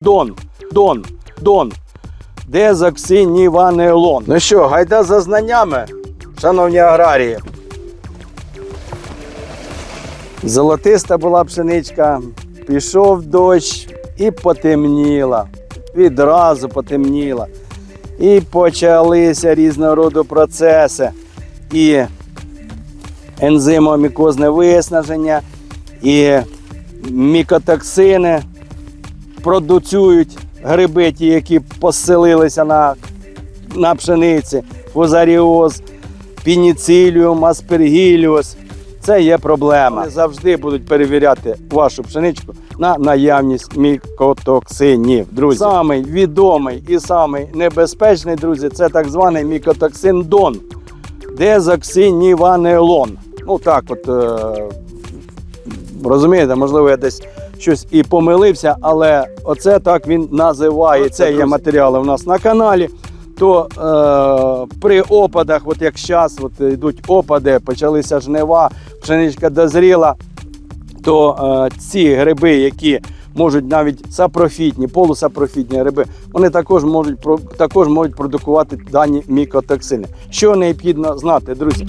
Дон, Дон, Дон. Дезоксиніванелон. Ну що, гайда за знаннями, шановні аграрії. Золотиста була пшеничка, пішов дощ і потемніла. Відразу потемніла. І почалися різного роду процеси. І ензимомікозне виснаження, і мікотоксини продуцюють гриби, ті, які поселилися на, на пшениці, фузаріоз, пініциліум, аспергіліус. Це є проблема. Вони завжди будуть перевіряти вашу пшеничку на наявність мікотоксинів. Друзі, самий відомий і самий небезпечний, друзі, це так званий мікотоксин Дон. Дезоксиніванелон. Ну так, от е, розумієте, можливо, я десь щось і помилився, але оце так він називається. Це є матеріали у нас на каналі. То е, при опадах, от як зараз, от йдуть опади, почалися жнива, пшеничка дозріла, то е, ці гриби, які можуть навіть сапрофітні, полусапрофітні гриби, вони також можуть, також можуть продукувати дані мікотоксини. Що необхідно знати, друзі?